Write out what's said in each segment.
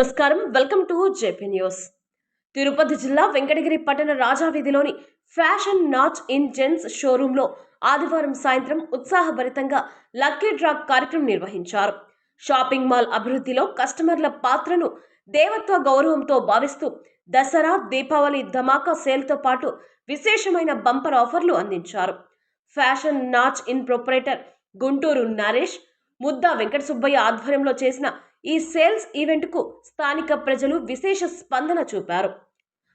నమస్కారం. Welcome to JP news. Tirupati జిల్లా వెంకటగిరి పట్టణ రాజావీధిలోని ఫ్యాషన్ నాచ్ ఇన్ జెంట్స్ షోరూంలో ఆదివారం సాయంత్రం ఉత్సాహభరితంగా లక్కీ డ్రా కార్యక్రమం నిర్వహించారు. షాపింగ్ మాల్ అభివృద్ధిలో కస్టమర్ల పాత్రను దేవత్వ గౌరవంతో భావిస్తూ దసరా దీపావళి ధమాకా సేల్తో పాటు విశేషమైన బంపర్ ఆఫర్లు అందించారు. Fashion notch in proprietor Guntur Naresh Mudda Venkata Subbaiah ఆధ్వర్యంలో చేసిన ఈ సేల్స్ ఈవెంట్కు స్థానిక ప్రజలు విశేష స్పందన చూపారు.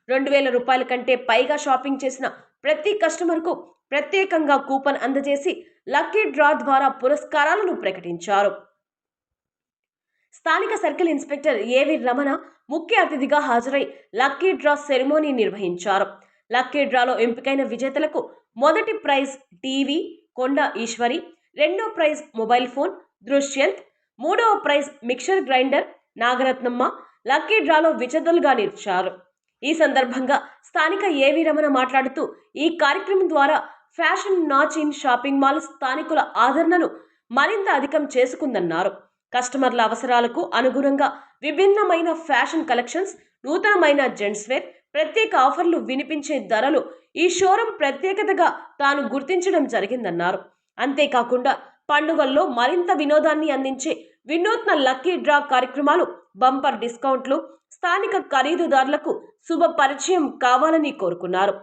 రెండు వేల రూపాయల కంటే పైగా షాపింగ్ చేసిన ప్రతి కస్టమర్కు ప్రత్యేకంగా కూపన్ అందజేసి లక్కీ డ్రా ద్వారా పురస్కారాలను ప్రకటించారు. స్థానిక సర్కిల్ ఇన్స్పెక్టర్ ఏవి రమణ ముఖ్య అతిథిగా హాజరై లక్కీ డ్రా సెరమోనీ నిర్వహించారు. లక్కీ డ్రాలో ఎంపికైన విజేతలకు మొదటి ప్రైజ్ టీవీ కొండ ఈశ్వరి రెండో ప్రైజ్ మొబైల్ ఫోన్ దృశ్యంత్ మూడవ prize mixer grinder Nagaratnamma. Lucky డ్రాలో విజేతలుగా నిలిచారు. ఈ సందర్భంగా స్థానిక ఏవి రమణ మాట్లాడుతూ ఈ కార్యక్రమం ద్వారా fashion notch in shopping mall స్థానికుల ఆదరణను మరింత అధికం చేసుకుందన్నారు. కస్టమర్ల అవసరాలకు అనుగుణంగా విభిన్నమైన ఫ్యాషన్ కలెక్షన్స్ నూతనమైన జెంట్స్ వేర్ ప్రత్యేక ఆఫర్లు వినిపించే ధరలు ఈ షోరూం ప్రత్యేకతగా తాను గుర్తించడం జరిగిందన్నారు. అంతేకాకుండా పండుగల్లో మరింత వినోదాన్ని అందించే వినూత్న లక్కీ డ్రా కార్యక్రమాలు బంపర్ డిస్కౌంట్లు స్థానిక ఖరీదుదారులకు శుభ పరిచయం కావాలని కోరుకున్నారు.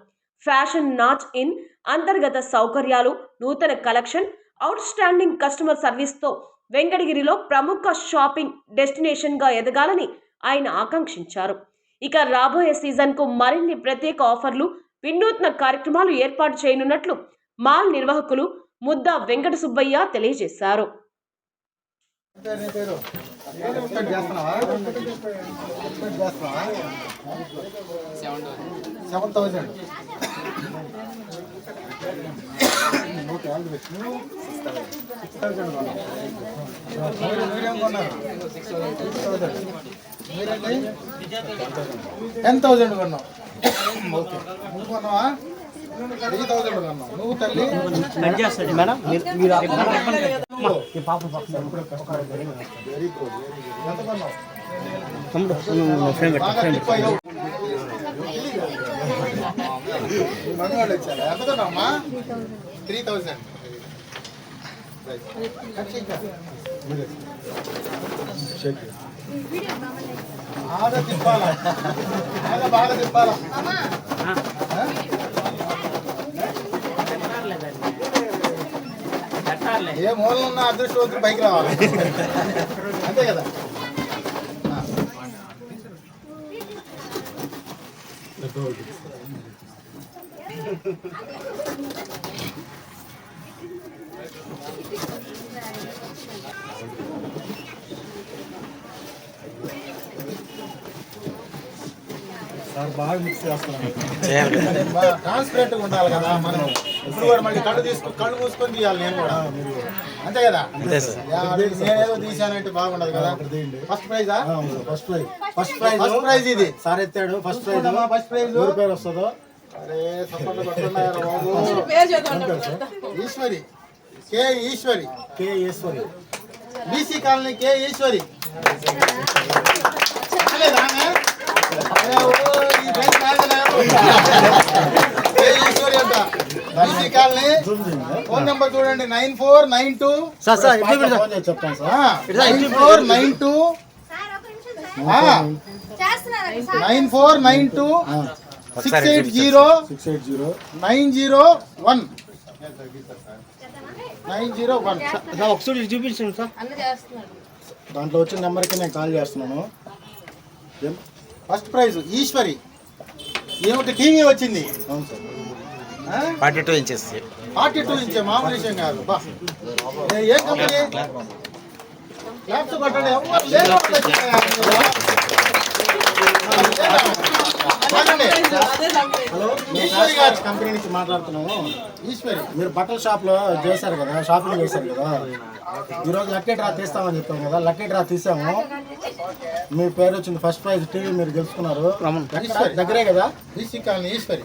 ఫ్యాషన్ నాచ్ ఇన్ అంతర్గత సౌకర్యాలు నూతన కలెక్షన్ అవుట్ స్టాండింగ్ కస్టమర్ సర్వీస్తో వెంకటగిరిలో ప్రముఖ షాపింగ్ డెస్టినేషన్గా ఎదగాలని ఆయన ఆకాంక్షించారు. ఇక రాబోయే సీజన్కు మరిన్ని ప్రత్యేక ఆఫర్లు వినూత్న కార్యక్రమాలు ఏర్పాటు చేయనున్నట్లు మాల్ నిర్వాహకులు ముద్దా వెంకట సుబ్బయ్య తెలియజేశారు. ఓకే టెన్ థౌజండ్ ఓకే నువ్వు కొన్నావా? థౌజండ్ మేడం మీరు మీరు నువ్వు ఈ పాప పాప వెరీ గుడ్ ఎంత కొన్నావు తమ్ముడు ఫ్రేమ్ పెట్టు బాగా ఫ్రేమ్ టిప్ అయ్యావు. ఈ మగవాళ్ళు వచ్చారా? ఎంత కొన్నావమ్మా? 3000. రైట్. కట్ చేయక. షేక్. బాగా తిప్పాలా బాగా బాగా తిప్పాలా ఏ మూల ఉన్న అదృష్టవంతుడు పైకి రావాలి. అంతే కదా? ఆ. బాగా మిక్స్ చేస్తున్నాను ట్రాన్స్పరెంట్గా ఉండాలి కదా మనం. ఇప్పుడు కూడా మళ్ళీ కళ్ళు తీసుకు కళ్ళు మూసుకొని తీయాలి నేను కూడా. అంతే కదా? యా, నేనేదో తీసానంటే బాగుండదు కదా. First ప్రైజా first prize first prize first prize ఇది. సార్ ఎత్తాడు ఫస్ట్ ప్రైజ్ ఫస్ట్ ప్రైజ్ ఎవరి పేరు వస్తుందో? Eshwari. K Eshwari. K Eshwari. BC colony K Eshwari. రాలేదా ఆమె? అరే, ఓ, ఈ ప్రైజ్ రాలేదా? కే ఈశ్వరి అంట బీసీ కాలనీ. ఫోన్ నెంబర్ చూడండి. Nine four nine two. Nine four nine two. Nine four nine two. Six eight zero. Six eight zero. Nine zero one. Nine zero one. Sir ఒకసారి చూపించండి sir. దాంట్లో వచ్చిన నెంబర్కి నేను call చేస్తున్నాను? First prize Eshwari. ఏమిటి? TV వచ్చింది. అవును sir. Forty two inches. Forty two ఇంచే మామూలు విషయం కాదు. బా. ఏ కంపెనీ? ల్యాప్స్ కొట్టండి. ఎవరు లేరు ఈశ్వరి గారు కంపెనీ నుంచి మాట్లాడుతున్నాము. ఈశ్వరి మీరు బట్టల షాప్లో చేశారు కదా షాపింగ్ చేశారు కదా. ఈరోజు లక్కీ డ్రా తీస్తామని చెప్పాం కదా లక్కీ డ్రా తీసాము. మీ పేరు వచ్చింది ఫస్ట్ ప్రైజ్ టీవీ మీరు గెలుచుకున్నారు? దగ్గరే కదా? ఈశ్వరి.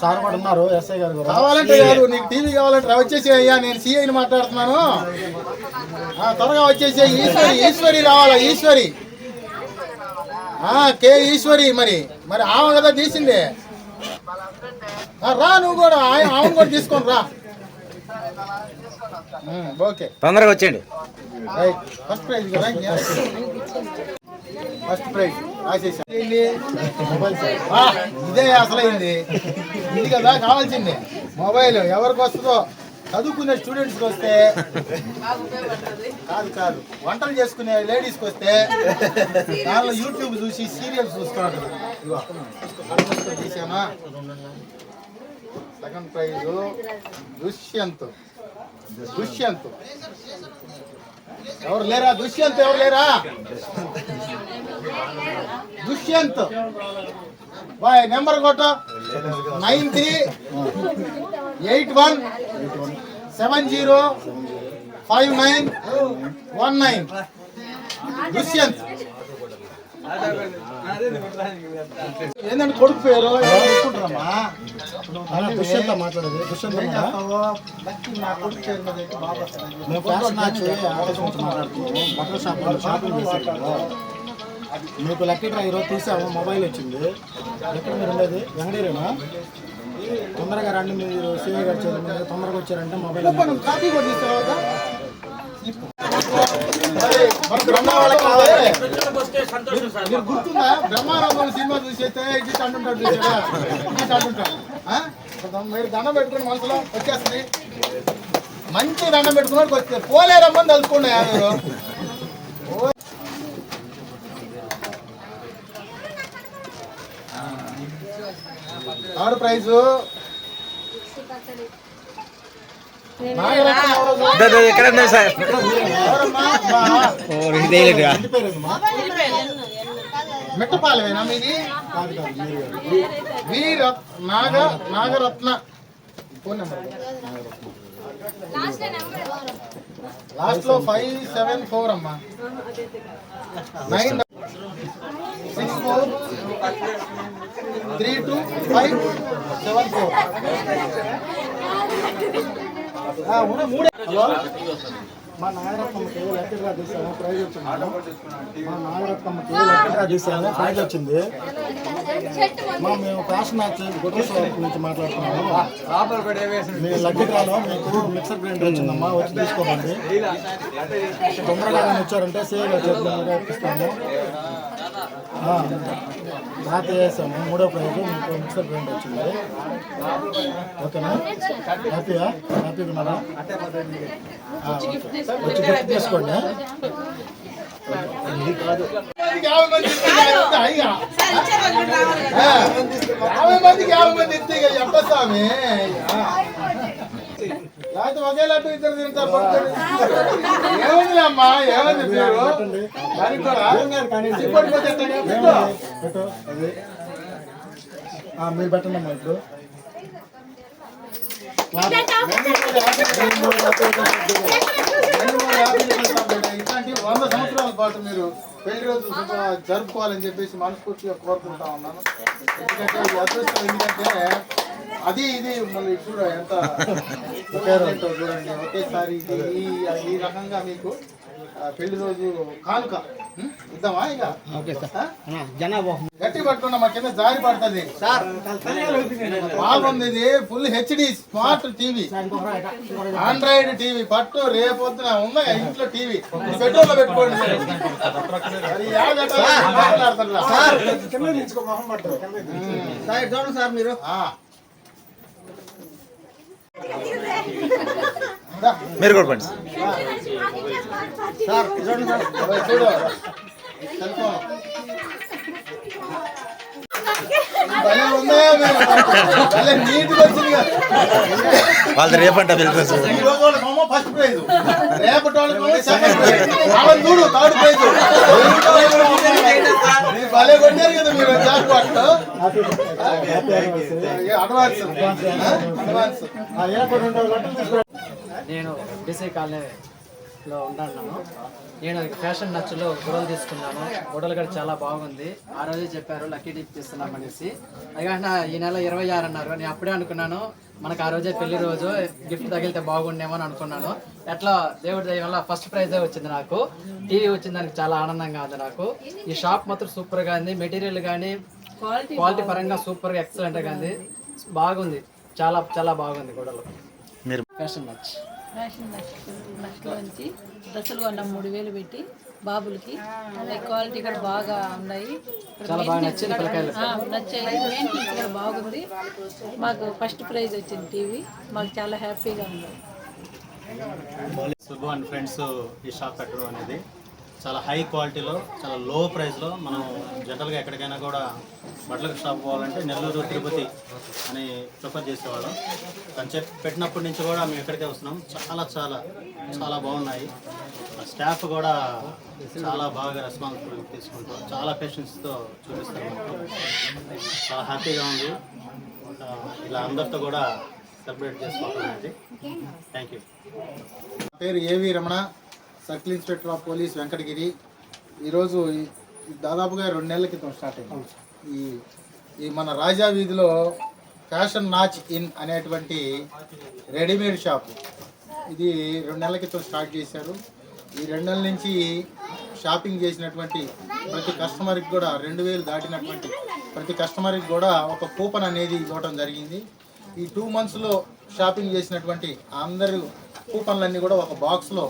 సార్ కూడా ఉన్నారు ఎస్ఐ గారు కావాలంటే కాదు నీకు టీవీ కావాలంటే రా, వచ్చేసి అయ్యా నేను సిఐని మాట్లాడుతున్నాను. త్వరగా వచ్చేసి ఈశ్వరి ఈశ్వరి రావాలా ఈశ్వరి? కే ఈశ్వరి మరి మరి ఆమె కదా తీసింది. రా నువ్వు కూడా ఆయన ఆమెను కూడా తీసుకొని రా. ఓకే తొందరగా వచ్చేయండి. Right first prize first prize ఇదే అసలైంది ఇది కదా కావాల్సింది. మొబైల్ ఎవరికి వస్తుందో చదువుకునే స్టూడెంట్స్కి వస్తే కాదు కాదు. వంటలు చేసుకునే లేడీస్కి వస్తే దానిలో యూట్యూబ్ చూసి సీరియల్స్ చూస్తున్నాడు తీసానా సెకండ్ ప్రైజ్ దుష్యంత్. దుష్యంత్. ఎవరు లేరా? దుష్యంత్ ఎవరు లేరా? దుష్యంత్. బాయ్ నెంబర్ కొట్ట. Nine three eight one seven zero five nine one nine. Dushyanth. ఏంటంటే కొడుకు పేరు అనుకుంటారమ్మా దుష్యంత్ మాట్లాడేది. దుష్యంత్ నా కొడుకు పేరు మీద. మేము బట్టల షాపింగ్ మీకు లక్కీ డ్రా ఈరోజు తీసాము మొబైల్ వచ్చింది. ఎక్కడ మీరు ఉండేది? వెంకటేరేనా తొందరగా రండి మీరు సీఏ గారు తొందరగా వచ్చారంటే మొబైల్ మనం కాపీ కూడా మీరు గుర్తుందా? బ్రహ్మానందం సినిమా చూసేస్తే ఇది అంటుంటాడు చూసారా ఇది అంటుంటాడు? మీరు దండం పెట్టుకుని మనసులో వచ్చేస్తుంది. మంచి దండం పెట్టుకున్నాడు వస్తే పోలేరమ్మని తలుచుకోండి మీరు థర్డ్ ప్రైజు నాగరత్నం ఎవరో చూడండి. దా, దా, ఎక్కడ ఉన్నాయి సార్ మీది వీర నాగ నాగరత్న ఫోన్ నెంబర్ లాస్ట్లో ఫైవ్ సెవెన్ ఫోర్ అమ్మా nine six four three two five seven four మా నాగరత్నమ్మకి లక్కీ డ్రా తీసాము ప్రైజ్ వచ్చింది. మా నాగరత్నమ్మకి లక్కీ డ్రా తీసాము ప్రైజ్ వచ్చింది. మా మేము గొడవ షాప్ నుంచి మాట్లాడుతున్నాము. మీ డ్రాలో మీకు మిక్సర్ గ్రైండర్ వచ్చిందమ్మా వచ్చి తీసుకోమండి తొందరగా వచ్చారంటే సేవ్ చేద్దాం వేసాము మూడో ప్రైజ్ మీకు మిక్సర్ వచ్చింది ఓకేనా హ్యాపీయా హ్యాపీగా ఉన్నారా. వచ్చి గిఫ్ట్ తీసుకోండి యాభై మందికి యాభై మంది ఇస్తే ఎంత స్వామి. లేకపోతే ఒకే లడ్డు ఇద్దరు తింటారు. ఏముంది అమ్మా ఏముంది పేరు దానికి కూడా? పెట్టు. పెట్టు అది ఆ, మీరు పెట్టండి అమ్మా ఇప్పుడు. ఇట్లాంటి వంద సంవత్సరాల పాటు మీరు పెళ్ళి రోజు జరుపుకోవాలని చెప్పేసి మనస్ఫూర్తిగా కోరుకుంటా ఉన్నాను ఎందుకంటే ఈ అదృష్టం ఎందుకంటే అది ఇది మళ్ళీ చూడ ఎంత చూడండి ఒకేసారి ఈ ఈ రకంగా మీకు పెళ్ళి రోజు కానుక? ఇద్దామా ఇక? ఆ? గట్టి పట్టుకున్న మా కింద జారి పడుతుంది. బాగుంది ఇది full HD smart TV. Android TV పట్టు రేపొద్దున ఉందా ఇంట్లో టీవీ. పెట్రోల్లో పెట్టుకోండి. మరి యాడ పెట్టాలి? మాట్లాడతారులా. మీరు కూడా పండి. వాళ్ళది రేపంట బిజినెస్ ఈ రోజు వాళ్ళకేమో ఫస్ట్ ప్రైజ్ రేపటి వాళ్ళకేమో సెకండ్ ప్రైజ్ వాళ్ళని చూడు థర్డ్ ప్రైజ్ మీరు భలే కొట్టారు కదా మీరు జాక్ పాట్ అడ్వాన్స్ అడ్వాన్స్ నేను డిసై కాలనీ లో ఉంటున్నాను. నేను ఫ్యాషన్ నచ్చులో గొడవలు తీసుకున్నాను. గొడవలు కూడా చాలా బాగుంది. ఆ రోజే చెప్పారు లక్కీ డిప్ తీస్తున్నాం అనేసి అది కాకుండా ఈ నెల ఇరవై ఆరు అన్నారు. నేను అప్పుడే అనుకున్నాను మనకు ఆ రోజే పెళ్ళి రోజు గిఫ్ట్ తగిలితే బాగుండేమో అని అనుకున్నాను. ఎట్లా దేవుడి దయ వల్ల ఫస్ట్ ప్రైజే వచ్చింది నాకు. టీవీ వచ్చింది దానికి చాలా ఆనందంగా ఉంది నాకు. ఈ షాప్ మాత్రం సూపర్గా ఉంది. మెటీరియల్ కానీ క్వాలిటీ పరంగా సూపర్గా ఎక్సలెంట్గా ఉంది. బాగుంది. చాలా చాలా బాగుంది గొడవలు. మీరు ఫ్యాషన్ నచ్ ఫ్యాషన్ నచ్చిలోంచి డ్రెస్సులు కొన్నాం మూడు వేలు పెట్టి బాబులకి. క్వాలిటీ కూడా బాగా ఉన్నాయి. నచ్చాయి. మెయింటెనెన్స్ కూడా బాగుంది. మాకు ఫస్ట్ ప్రైజ్ వచ్చింది టీవీ. మాకు చాలా హ్యాపీగా ఉంది. సుబ్బు అండ్ ఫ్రెండ్స్ ఈ షాప్ పెట్టడం అనేది. చాలా హై క్వాలిటీలో చాలా లో ప్రైస్లో మనం జనరల్గా ఎక్కడికైనా కూడా బట్టల షాప్ పోవాలంటే నెల్లూరు తిరుపతి అని ప్రిఫర్ చేసేవాళ్ళం. తను చెప్పి పెట్టినప్పటి నుంచి కూడా మేము ఎక్కడికే వస్తున్నాం. చాలా చాలా చాలా బాగున్నాయి. స్టాఫ్ కూడా చాలా బాగా రెస్పాన్సిబుల్ తీసుకుంటాం చాలా పేషెంట్స్తో చూపిస్తాం చాలా హ్యాపీగా ఉంది. ఇలా అందరితో కూడా సెలబ్రేట్ చేసుకోవడం థ్యాంక్ యూ పేరు AV Ramana. Circle inspector of police Venkatagiri. ఈరోజు దాదాపుగా రెండు నెలల క్రితం స్టార్ట్ అయింది. ఈ ఈ మన రాజా వీధిలో ఫ్యాషన్ నాచ్ ఇన్ అనేటువంటి రెడీమేడ్ షాప్. ఇది రెండు నెలల క్రితం స్టార్ట్ చేశారు. ఈ రెండు నెలల నుంచి షాపింగ్ చేసినటువంటి ప్రతి కస్టమర్కి కూడా రెండు వేలు దాటినటువంటి ప్రతి కస్టమర్కి కూడా ఒక కూపన్ అనేది ఇవ్వడం జరిగింది. ఈ టూ మంత్స్లో షాపింగ్ చేసినటువంటి అందరూ కూపన్లన్నీ కూడా ఒక బాక్స్లో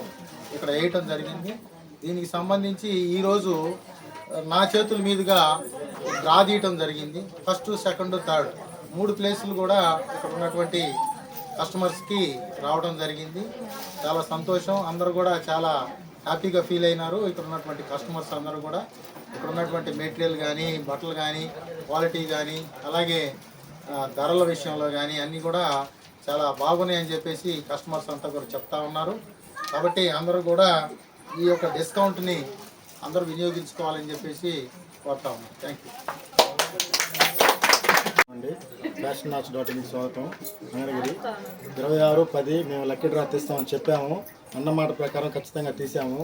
ఇక్కడ వేయటం జరిగింది. దీనికి సంబంధించి ఈరోజు నా చేతుల మీదుగా డ్రా తీయటం జరిగింది. ఫస్ట్ సెకండ్ థర్డ్ మూడు ప్లేసులు కూడా ఇక్కడ ఉన్నటువంటి కస్టమర్స్కి రావడం జరిగింది. చాలా సంతోషం. అందరూ కూడా చాలా హ్యాపీగా ఫీల్ అయినారు. ఇక్కడ ఉన్నటువంటి కస్టమర్స్ అందరూ కూడా. ఇక్కడ ఉన్నటువంటి మెటీరియల్ కానీ బట్టలు కానీ క్వాలిటీ కానీ అలాగే ధరల విషయంలో కానీ అన్నీ కూడా చాలా బాగున్నాయని చెప్పేసి కస్టమర్స్ అంతా కూడా చెప్తా ఉన్నారు. కాబట్టి అందరూ కూడా ఈ యొక్క డిస్కౌంట్ని అందరూ వినియోగించుకోవాలని చెప్పేసి కోరుతా ఉన్నాం. థ్యాంక్ యూ అండి ఫ్యాషన్ నాచ్ డాట్ ఇన్కి స్వాగతం. మంగళగిరి ఇరవై ఆరు పది మేము లక్కీ డ్రా తీస్తామని చెప్పాము. అన్నమాట ప్రకారం ఖచ్చితంగా తీసాము.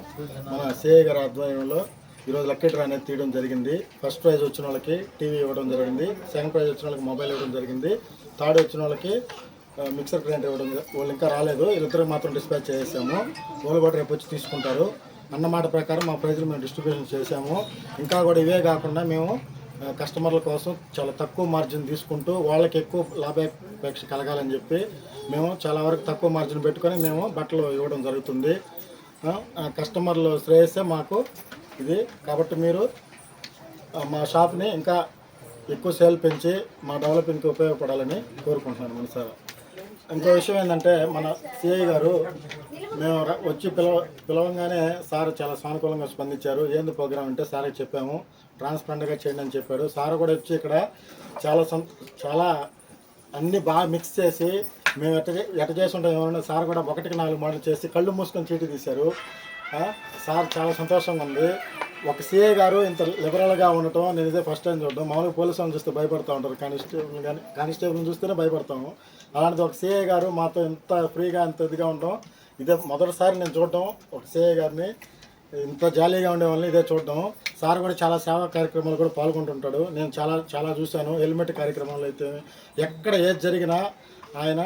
మన సిఐ గారి ఆధ్వర్యంలో ఈరోజు లక్కీ డ్రా అనేది తీయడం జరిగింది. ఫస్ట్ ప్రైజ్ వచ్చిన వాళ్ళకి టీవీ ఇవ్వడం జరిగింది. సెకండ్ ప్రైజ్ వచ్చిన వాళ్ళకి మొబైల్ ఇవ్వడం జరిగింది. థర్డ్ వచ్చిన వాళ్ళకి మిక్సర్ గ్రైండర్ ఇవ్వడం వాళ్ళు ఇంకా రాలేదు. వీళ్ళిద్దరు మాత్రం డిస్పాచ్ చేసాము వాళ్ళు కూడా రేపు వచ్చి తీసుకుంటారు. అన్నమాట ప్రకారం మా ప్రైజ్లు మేము డిస్ట్రిబ్యూషన్ చేసాము. ఇంకా కూడా ఇవే కాకుండా మేము కస్టమర్ల కోసం చాలా తక్కువ మార్జిన్ తీసుకుంటూ వాళ్ళకి ఎక్కువ లాభాపేక్ష కలగాలని చెప్పి మేము చాలా వరకు తక్కువ మార్జిన్ పెట్టుకొని మేము బట్టలు ఇవ్వడం జరుగుతుంది. కస్టమర్లు శ్రేయస్సే మాకు ఇది. కాబట్టి మీరు మా షాప్ని ఇంకా ఎక్కువ సేల్ పెంచి మా డెవలపింగ్కి ఉపయోగపడాలని కోరుకుంటున్నాను మనసారా. ఇంకో విషయం ఏంటంటే మన సిఐ గారు మేము వచ్చి పిలవ పిలవంగానే సార్ చాలా సానుకూలంగా స్పందించారు. ఏంది ప్రోగ్రామ్ అంటే సార్కి చెప్పాము. ట్రాన్స్పరెంట్గా చేయండి అని చెప్పాడు సార్ కూడా వచ్చి ఇక్కడ చాలా సం చాలా అన్నీ బాగా మిక్స్ చేసి మేము ఎట ఎట ఎట్ట చేసి ఉంటాం ఏమన్నా సార్ కూడా ఒకటికి నాలుగు మాటలు చేసి కళ్ళు మూసుకొని చీటీ తీశారు. సార్ చాలా సంతోషంగా ఉంది. ఒక సిఏ గారు ఇంత లిబరల్గా ఉండటం నేను ఇదే ఫస్ట్ టైం చూడడం. మామూలుగా పోలీసు వాళ్ళని చూస్తే భయపడుతూ ఉంటారు. కానిస్టేబుల్ కానీ కానిస్టేబుల్ని చూస్తేనే భయపడతాము. అలాంటిది ఒక సిఏ గారు మాతో ఇంత ఫ్రీగా ఇంత ఇదిగా ఉండటం ఇదే మొదటిసారి నేను చూడటం ఒక సిఏ గారిని ఇంత జాలీగా ఉండే వాళ్ళని ఇదే చూడటం సార్ కూడా చాలా సేవా కార్యక్రమాలు కూడా పాల్గొంటుంటాడు. నేను చాలా చాలా చూశాను. హెల్మెట్ కార్యక్రమాలు అయితే ఎక్కడ ఏది జరిగినా ఆయన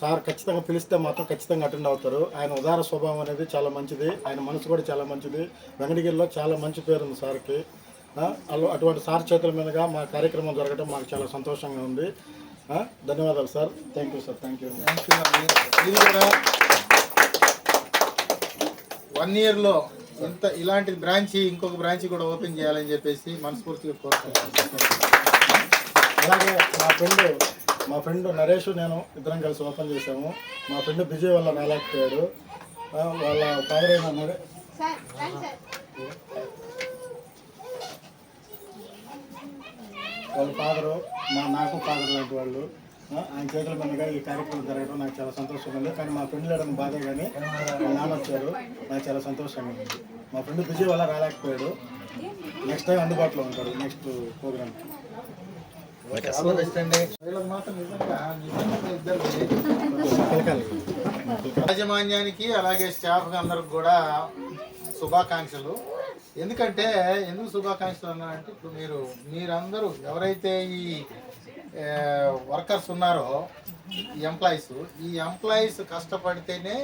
సార్ ఖచ్చితంగా పిలిస్తే మాత్రం ఖచ్చితంగా అటెండ్ అవుతారు. ఆయన ఉదార స్వభావం అనేది చాలా మంచిది. ఆయన మనసు కూడా చాలా మంచిది. వెంకటగిరిలో చాలా మంచి పేరు ఉంది సార్కి. అలా అటువంటి సార్ చేతుల మీదుగా మా కార్యక్రమం జరగడం మాకు చాలా సంతోషంగా ఉంది. ధన్యవాదాలు sir. Thank you sir thank you thank you అండి ఇది కూడా వన్ ఇయర్లో ఇంత ఇలాంటి బ్రాంచ్ ఇంకొక బ్రాంచ్ కూడా ఓపెన్ చేయాలని చెప్పేసి మనస్ఫూర్తిగా కోరుకుంటున్నాను. అలాగే మా ఫ్రెండ్ మా ఫ్రెండ్ నరేష్ నేను ఇద్దరం కలిసి ఓపెన్ చేసాము మా ఫ్రెండ్ బిజీ వల్ల రాలేకపోయాడు ఆ, వాళ్ళ ఫాదర్ అయిన వాళ్ళ ఫాదరు మా నాకు ఫాదర్ లాంటి వాళ్ళు ఆ, ఆయన చేతుల మీదుగా ఈ కార్యక్రమం జరగడం నాకు చాలా సంతోషంగా ఉంది. కానీ మా ఫ్రెండ్ లేడని బాధే కానీ వాళ్ళ నాన్న వచ్చారు నాకు చాలా సంతోషంగా ఉంది. మా ఫ్రెండ్ బిజీ వల్ల రాలేకపోయాడు. నెక్స్ట్ టైం అందుబాటులో ఉంటాడు నెక్స్ట్ ప్రోగ్రామ్కి ఇద్దరికి యాజమాన్యానికి అలాగే స్టాఫ్ అందరికి కూడా శుభాకాంక్షలు. ఎందుకంటే ఎందుకు శుభాకాంక్షలు అన్నారంటే ఇప్పుడు మీరు మీరందరూ ఎవరైతే ఈ వర్కర్స్ ఉన్నారో ఈ ఎంప్లాయీస్ ఈ ఎంప్లాయీస్ కష్టపడితేనే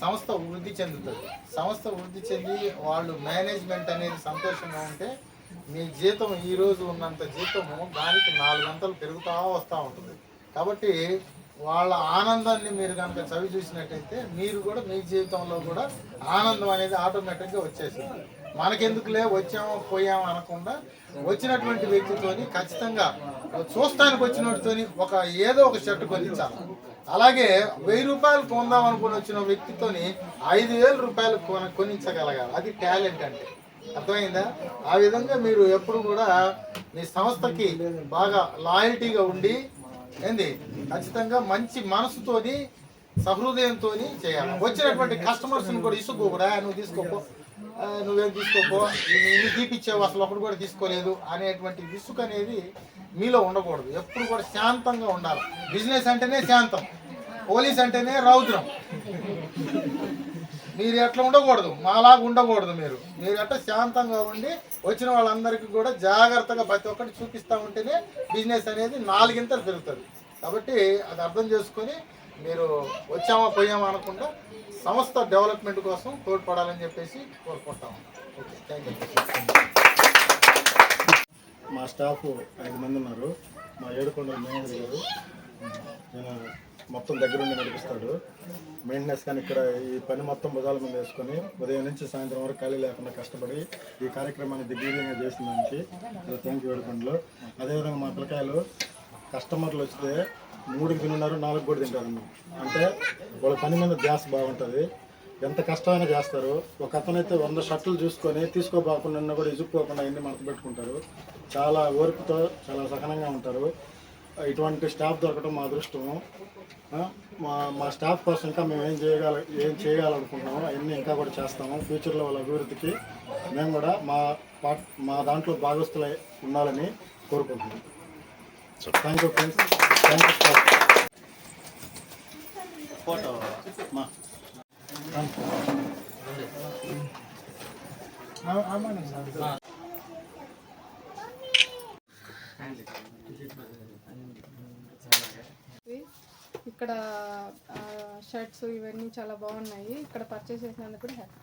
సంస్థ వృద్ధి చెందుతుంది. సంస్థ వృద్ధి చెంది వాళ్ళు మేనేజ్మెంట్ అనేది సంతోషంగా ఉంటే మీ జీతం ఈ రోజు ఉన్నంత జీతము దానికి నాలుగు గంటలు పెరుగుతూ వస్తూ ఉంటుంది. కాబట్టి వాళ్ళ ఆనందాన్ని మీరు కనుక చవి చూసినట్టయితే మీరు కూడా మీ జీవితంలో కూడా ఆనందం అనేది ఆటోమేటిక్గా వచ్చేసింది మనకెందుకులే వచ్చాము పోయాము అనకుండా వచ్చినటువంటి వ్యక్తితోని ఖచ్చితంగా చూస్తానికి వచ్చినట్టుతోని ఒక ఏదో ఒక షర్ట్ కొనించాలి అలాగే వెయ్యి రూపాయలు కొందాం అనుకుని వచ్చిన వ్యక్తితోని ఐదు వేల రూపాయలు కొన కొనించగలగాలి. అది టాలెంట్ అంటే. అర్థమైందా? ఆ విధంగా మీరు ఎప్పుడు కూడా మీ సంస్థకి బాగా లాయల్టీగా ఉండి ఏంది? ఖచ్చితంగా మంచి మనసుతోని సహృదయంతో చేయాలి. వచ్చినటువంటి కస్టమర్స్ని కూడా ఇసుకోకూడా నువ్వు తీసుకోకో నువ్వేం తీసుకోపో? ఇన్ని తీపిచ్చావు అసలు ఒకటి కూడా తీసుకోలేదు అనేటువంటి విసుగు అనేది మీలో ఉండకూడదు. ఎప్పుడు కూడా శాంతంగా ఉండాలి. బిజినెస్ అంటేనే శాంతం. పోలీస్ అంటేనే రౌద్రం. మీరు ఎట్లా ఉండకూడదు? మాలాగా ఉండకూడదు మీరు. మీరు ఎట్లా శాంతంగా ఉండి వచ్చిన వాళ్ళందరికీ కూడా జాగ్రత్తగా ప్రతి ఒక్కటి చూపిస్తూ ఉంటేనే బిజినెస్ అనేది నాలుగింతలు పెరుగుతుంది. కాబట్టి అది అర్థం చేసుకొని మీరు వచ్చామా పోయామా అనకుండా సంస్థ డెవలప్మెంట్ కోసం తోడ్పడాలని చెప్పేసి కోరుకుంటాం. ఓకే థ్యాంక్ యూ మా స్టాఫ్ ఐదు మంది ఉన్నారు. మా ఏడుకొండ మేనేజర్ గారు నేను మొత్తం దగ్గరుండి నడిపిస్తాడు. మెయింటెనెన్స్ కానీ ఇక్కడ ఈ పని మొత్తం భుజాల మీద వేసుకొని ఉదయం నుంచి సాయంత్రం వరకు ఖాళీ లేకుండా కష్టపడి ఈ కార్యక్రమాన్ని దిగ్విజయంగా చేసిన దానికి థ్యాంక్ యూ ఏడుకొండలో. అదేవిధంగా మా పిల్లకాయలు కస్టమర్లు వస్తే మూడుకి తిన్నారు నాలుగు కూడా తింటారు అంటే వాళ్ళ పని మీద ధ్యాస బాగుంటుంది. ఎంత కష్టమైనా చేస్తారు. ఒక అతనైతే వంద షర్ట్లు చూసుకొని తీసుకోపోకుండా ఉన్నా కూడా ఇసుక్కోకుండా ఎన్ని మడత పెట్టుకుంటారు. చాలా ఓర్పుతో చాలా సహనంగా ఉంటారు. ఇటువంటి స్టాఫ్ దొరకడం మా అదృష్టము మా మా స్టాఫ్ కోసం ఇంకా మేము ఏం చేయగల ఏం చేయాలనుకుంటున్నామో అవన్నీ ఇంకా కూడా చేస్తాము. ఫ్యూచర్లో వాళ్ళ అభివృద్ధికి మేము కూడా మా పార్ట్ మా దాంట్లో భాగస్తులై ఉండాలని కోరుకుంటున్నాం. థ్యాంక్ యూ ఫ్రెండ్స్ ఫోటో ఇక్కడ షర్ట్స్ ఇవన్నీ చాలా బాగున్నాయి. ఇక్కడ పర్చేస్ చేసినందుకు కూడా హ్యాపీ